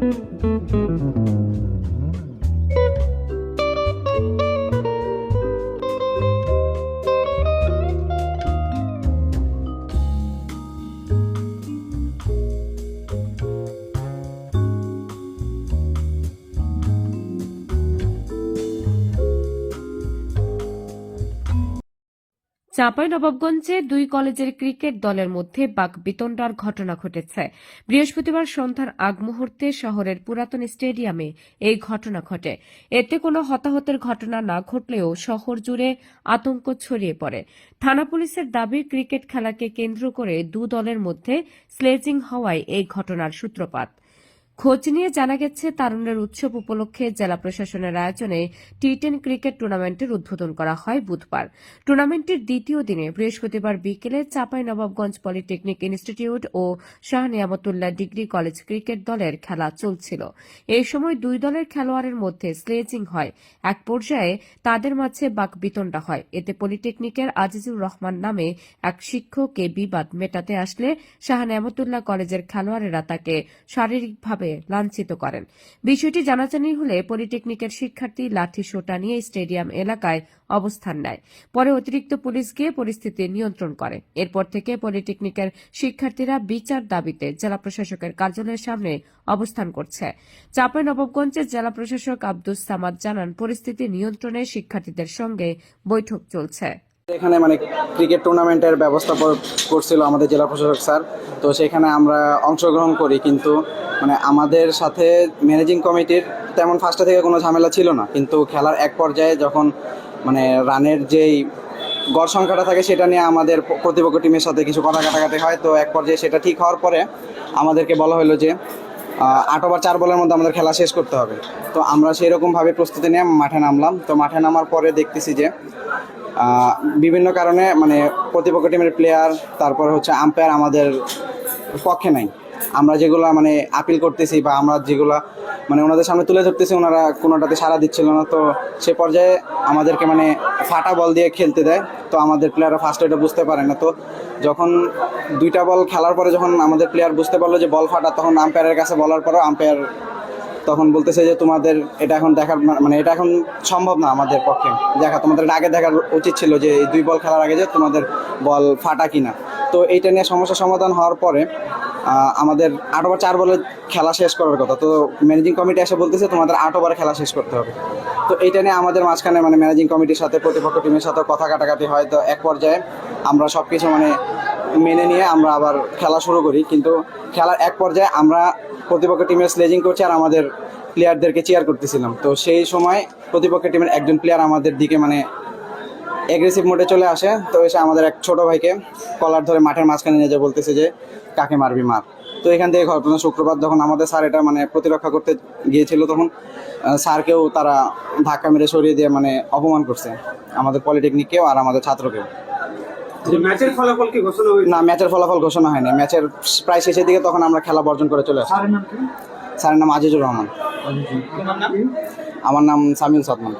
thank you Chapai নবাবগঞ্জে দুই কলেজের cricket দলের মধ্যে বাক বিতণ্ডার ঘটনা ঘটেছে। বৃহস্পতিবার সন্ধ্যার আগ মুহূর্তে শহরের পুরাতন স্টেডিয়ামে এই ঘটনা ঘটে। এতে কোনো হতাহতের ঘটনা না ঘটলেও শহর জুড়ে আতঙ্ক ছড়িয়ে পড়ে। থানা পুলিশের দাবি, ক্রিকেট খেলাকে কেন্দ্র করে দু দলের মধ্যে স্লেজিং হওয়ায় এই ঘটনার সূত্রপাত। খোঁজ নিয়ে জানা গেছে, তারুণ্যের উৎসব উপলক্ষে জেলা প্রশাসনের আয়োজনে টি টেন ক্রিকেট টুর্নামেন্টের উদ্বোধন করা হয় বুধবার। টুর্নামেন্টের দ্বিতীয় দিনে বৃহস্পতিবার বিকেলে চাঁপাই নবাবগঞ্জ পলিটেকনিক ইনস্টিটিউট ও Shah Niamatullah degree college cricket দলের খেলা চলছিল। এই সময় দুই দলের খেলোয়াড়ের মধ্যে স্লেজিং হয়। এক পর্যায়ে তাদের মাঝে বাক বিতণ্ডা হয়। এতে পলিটেকনিকের আজিজুর রহমান নামে এক শিক্ষককে বিবাদ মেটাতে আসলে শাহ নিয়ামতুল্লাহ কলেজের খেলোয়াড়েরা তাকে শারীরিকভাবে লাঞ্ছিত করেন। বিষয়টি জানাজানি হলে পলিটেকনিকের শিক্ষার্থী লাঠি সোটা নিয়ে স্টেডিয়াম এলাকায় অবস্থান নেয়। পরে অতিরিক্ত পুলিশ গিয়ে পরিস্থিতি নিয়ন্ত্রণ করে। এরপর থেকে পলিটেকনিকের শিক্ষার্থীরা বিচার দাবিতে জেলা প্রশাসকের কার্যালয়ের সামনে অবস্থান করছে। চাঁপাই নবাবগঞ্জের জেলা প্রশাসক আব্দুস সামাদ জানান, পরিস্থিতি নিয়ন্ত্রণে শিক্ষার্থীদের সঙ্গে বৈঠক চলছে। এখানে মানে ক্রিকেট টুর্নামেন্টের ব্যবস্থা কর- করছিল আমাদের জেলা প্রশাসক স্যার। তো সেখানে আমরা অংশগ্রহণ করি কিন্তু মানে আমাদের সাথে ম্যানেজিং কমিটির তেমন ফার্স্টে থেকে কোনো ঝামেলা ছিল না। কিন্তু খেলার এক পর্যায়ে যখন মানে রানের যেই গড় সংখ্যাটা থাকে সেটা নিয়ে আমাদের প্রতিপক্ষ টিমের সাথে কিছু কথা কাটাকাটি হয়, তো এক পর্যায়ে সেটা ঠিক হওয়ার পরে আমাদেরকে বলা হলো যে আট ওভার চার বলের মধ্যে আমাদের খেলা শেষ করতে হবে। তো আমরা সেই রকমভাবে প্রস্তুতি নিয়ে মাঠে নামলাম। তো মাঠে নামার পরে দেখতেছি যে বিভিন্ন কারণে মানে প্রতিপক্ষ টিমের প্লেয়ার তারপর হচ্ছে আম্পায়ার আমাদের পক্ষে নাই। আমরা যেগুলো মানে আপিল করতেছি বা আমরা যেগুলো মানে ওনাদের সামনে তুলে ধরতেছি, ওনারা কোনোটাতে সাড়া দিচ্ছিল না। তো সে পর্যায়ে আমাদেরকে মানে ফাটা বল দিয়ে খেলতে দেয়। তো আমাদের প্লেয়াররা ফার্স্ট এটা বুঝতে পারে না। তো যখন দুইটা বল খেলার পরে যখন আমাদের প্লেয়ার বুঝতে পারল যে বল ফাটা, তখন আম্পায়ারের কাছে বলার পরেও আম্পায়ার তখন বলতেছে যে তোমাদের এটা এখন দেখার মানে এটা এখন সম্ভব না আমাদের পক্ষে। দেখা, তোমাদের আগে দেখার উচিত ছিল যে এই দুই বল খেলার আগে যে তোমাদের বল ফাটা কিনা। তো এইটা নিয়ে সমস্যা সমাধান হওয়ার পরে আমাদের আট ওভার চার বলে খেলা শেষ করার কথা। তো ম্যানেজিং কমিটি এসে বলতেছে তোমাদের আট ওভারে খেলা শেষ করতে হবে। তো এইটা নিয়ে আমাদের মাঝখানে মানে ম্যানেজিং কমিটির সাথে, প্রতিপক্ষ টিমের সাথে কথা কাটাকাটি হয়। তো এক পর্যায়ে আমরা সব কিছু মানে মেনে নিয়ে আমরা আবার খেলা শুরু করি। কিন্তু খেলার এক পর্যায়ে আমরা প্রতিপক্ষ টিমের স্লেজিং করছে আর আমাদের প্লেয়ারদেরকে চেয়ার করতেছিলাম। তো সেই সময় প্রতিপক্ষ টিমের একজন প্লেয়ার আমাদের দিকে মানে এগ্রেসিভ মোডে চলে আসে। তো এসে আমাদের এক ছোট ভাইকে কলার ধরে মাঠের মাঝখানে নিয়ে যে বলতেছে যে, কাকে মারবি মার? তো এখান থেকে ঘটনা শুক্রবার যখন আমাদের স্যার এটা মানে প্রতিরক্ষা করতে গিয়েছিল, তখন স্যারকেও তারা ধাক্কা মেরে সরিয়ে দিয়ে মানে অপমান করছে। আমাদের পলিটেকনিককেও আর আমাদের ছাত্রকেও ম্যাচের ফলাফল কি ঘোষণা হয়েছে? না ম্যাচের ফলাফল ঘোষণা হয়নি। ম্যাচের প্রায় শেষের দিকে তখন আমরা খেলা বর্জন করে চলে আসি। স্যারের নাম কি? স্যারের নাম আজিজুর রহমান। আমার নাম সামিল সদমান।